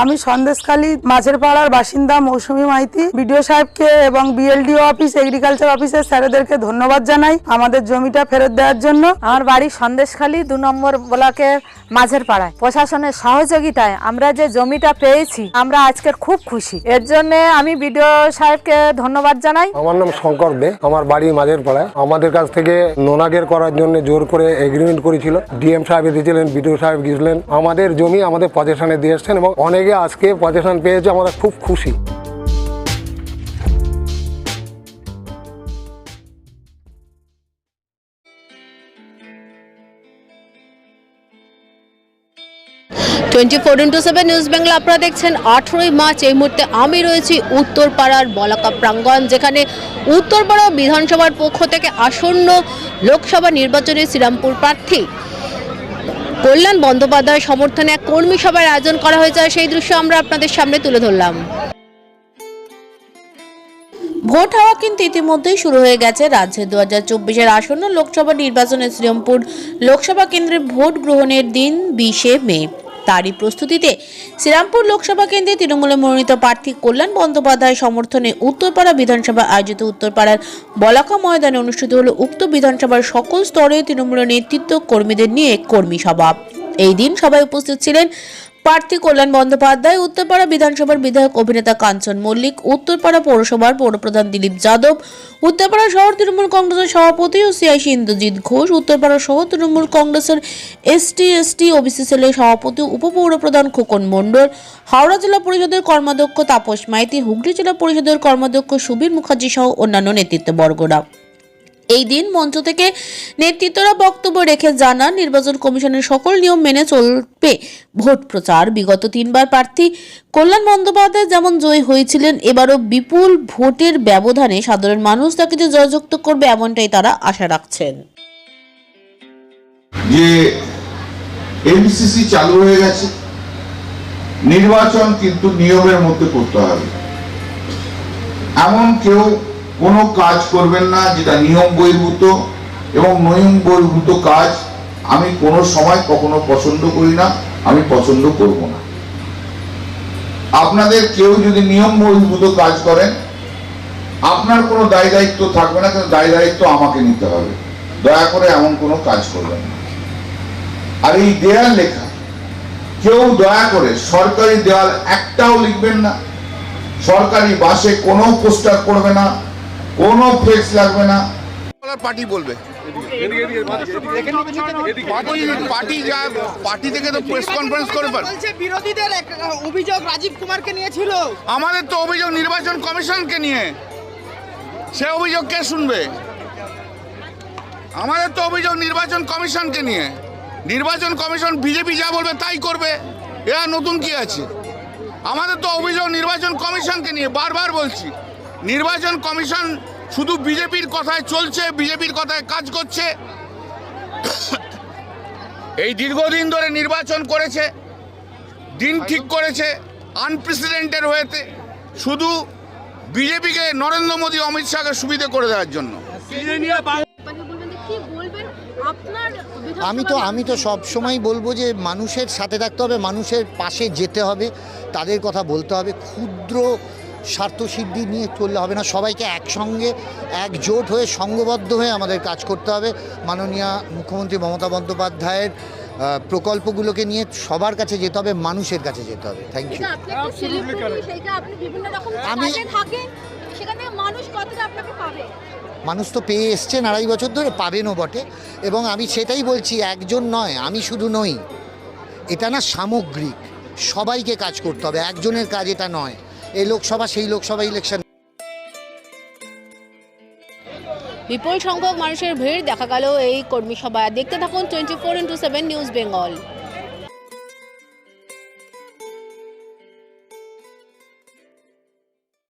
আমি সন্দেশখালী মাঝের পাড়ার বাসিন্দা মৌসুমী মাইতি বিডিও সাহেবকে এবং বিএলডিও অফিস এগ্রিকালচার অফিসের স্যারেদেরকে ধন্যবাদ জানাই আমাদের জমিটা ফেরত দেওয়ার জন্য। আমার বাড়ি সন্দেশখালী দু নম্বর ব্লকের মাঝের পাড়ায় প্রশাসনের সহযোগিতায় আমরা যে জমিটা পেয়েছি আমরা আজকের খুব খুশি। এর জন্য আমি বিডিও সাহেবকে ধন্যবাদ জানাই। আমার নাম শঙ্কর দে আমার বাড়ি মাঝের পাড়ায় আমাদের কাছ থেকে নোনাগের করার জন্য জোর করে এগ্রিমেন্ট করেছিল। ডিএম সাহেব দিয়েছিলেন বিডিও সাহেব গিয়েছিলেন। আমাদের জমি আমাদের পজেশনে দিয়ে এসছেন এবং অনেকে আজকে পজেশন পেয়েছে, আমরা খুব খুশি। Twenty four into seven news Bangla আপনারা দেখছেন আঠেরোই মার্চ, এই মুহূর্তে আমি রয়েছি উত্তরপাড়ার বলাকা প্রাঙ্গণ, যেখানে উত্তরপাড়া বিধানসভার পক্ষ থেকে আসন্ন লোকসভা নির্বাচনে শ্রীরামপুর প্রার্থী কল্যাণ বন্দ্যোপাধ্যায়ের সমর্থনে এক কর্মী সভার আয়োজন করা হয়েছে সেই দৃশ্য আমরা আপনাদের সামনে তুলে ধরলাম। ভোট হওয়া কিন্তু ইতিমধ্যেই শুরু হয়ে গেছে। রাজ্যে দু হাজার চব্বিশের আসন্ন লোকসভা নির্বাচনে শ্রীরামপুর লোকসভা কেন্দ্রে ভোট গ্রহণের দিন বিশে মে। তারই প্রস্তুতিতে শ্রীরামপুর লোকসভা কেন্দ্রে তৃণমূলে মনোনীত প্রার্থী কল্যাণ বন্দ্যোপাধ্যায় সমর্থনে উত্তরপাড়া বিধানসভা আয়োজিত উত্তরপাড়ার বলাকা ময়দানে অনুষ্ঠিত হল উক্ত বিধানসভার সকল স্তরে তৃণমূলের নেতৃত্ব কর্মীদের নিয়ে কর্মী সভা। এই দিন সবাই উপস্থিত ছিলেন প্রার্থী কল্যাণ বন্দ্যোপাধ্যায়, উত্তরপাড়া বিধানসভার বিধায়ক অভিনেতা কাঞ্চন মল্লিক, উত্তরপাড়া পৌরসভার পৌরপ্রধান দিলীপ যাদব, উত্তরপাড়া শহর তৃণমূল কংগ্রেসের সভাপতি ও সিআইসি ইন্দ্রজিৎ ঘোষ, উত্তরপাড়া শহর তৃণমূল কংগ্রেসের এসটি এসটি, ওবিসি সেলের সভাপতি, উপপৌরপ্রধান খোকন মণ্ডল, হাওড়া জেলা পরিষদের কর্মাধ্যক্ষ তাপস মাইতি, হুগলি জেলা পরিষদের কর্মাধ্যক্ষ সুবীর মুখার্জি সহ অন্যান্য নেতৃত্ববর্গরা। এই দিন মঞ্চ থেকে নেতৃত্বরা বক্তব্য রেখে জানান, নির্বাচন কমিশনের সকল নিয়ম মেনে চলবে। ভোট প্রচার, বিগত তিনবার প্রার্থী কল্যাণ বন্দ্যোপাধ্যায় যেমন জয়ী হয়েছিলেন, এবারও বিপুল ভোটের ব্যবধানে সাধারণ মানুষ তাকে যে জয়যুক্ত করবে এমনটাই তারা আশা রাখছেন। যে এমসিসি চালু হয়ে গেছে, নির্বাচন কিন্তু নিয়মের মধ্যে করতে হবে। এমন কেউ কোনো কাজ করবেন না, যেটা নিয়ম বহির্ভূত এবং নিয়ম বহির্ভূত কাজ আমি কোনো সময় কখনো পছন্দ করি না, আমি পছন্দ করব না। আপনাদের কেউ যদি নিয়ম বহির্ভূত কাজ করেন, আপনার কোনো দায় দায়িত্ব থাকবে না, কিন্তু দায় দায়িত্ব আমাকে নিতে হবে। দয়া করে এমন কোনো কাজ করবেন না। আর এই দেয়াল লেখা, কেউ দয়া করে সরকারি দেয়াল একটাও লিখবেন না, সরকারি বাসে কোনো পোস্টার করবে না কোনো ফ্লেক্স লাগবে না। পার্টি বলবে। পার্টি পার্টি যা পার্টি থেকে তো প্রেস কনফারেন্স করবে বলছে বিরোধীদের এক অভিযোগ রাজীব কুমারকে নিয়েছিল। আমাদের তো অভিযোগ নির্বাচন কমিশনকে নিয়ে। সে অভিযোগ কে শুনবে? আমাদের তো অভিযোগ নির্বাচন কমিশনকে নিয়ে। নির্বাচন কমিশন বিজেপি যা বলবে তাই করবে। এরা নতুন কি আছে? আমাদের তো অভিযোগ নির্বাচন কমিশনকে নিয়ে বারবার বলছি। নির্বাচন কমিশন শুধু বিজেপির কথায় চলছে, বিজেপির কথায় কাজ করছে। এই দীর্ঘদিন ধরে নির্বাচন করেছে, দিন ঠিক করেছে আনপ্রেসিডেন্টের হয়েতে শুধু বিজেপিকে নরেন্দ্র মোদী, অমিত শাহকে সুবিধে করে দেওয়ার জন্য। আমি তো আমি তো সব সময় বলব যে মানুষের সাথে থাকতে হবে, মানুষের পাশে যেতে হবে, তাদের কথা বলতে হবে। ক্ষুদ্র স্বার্থসিদ্ধি নিয়ে চললে হবে না। সবাইকে একসঙ্গে একজোট হয়ে সংঘবদ্ধ হয়ে আমাদের কাজ করতে হবে। মাননীয় মুখ্যমন্ত্রী মমতা বন্দ্যোপাধ্যায়ের প্রকল্পগুলোকে নিয়ে সবার কাছে যেতে হবে মানুষের কাছে যেতে হবে। থ্যাংক ইউ আমি- মানুষ কতটা আপনাকে পাবে? মানুষ তো পেয়ে এসছেন আড়াই বছর ধরে পাবেনও বটে। এবং আমি সেটাই বলছি একজন নয় আমি শুধু নই। এটা না সামগ্রিক সবাইকে কাজ করতে হবে একজনের কাজ এটা নয়। এই লোকসভা, সেই লোকসভা ইলেকশন বিপুল সংখ্যক মানুষের ভিড়, দেখা গেল এই কর্মী সভায়। দেখতে থাকুন twenty four into seven news Bengal.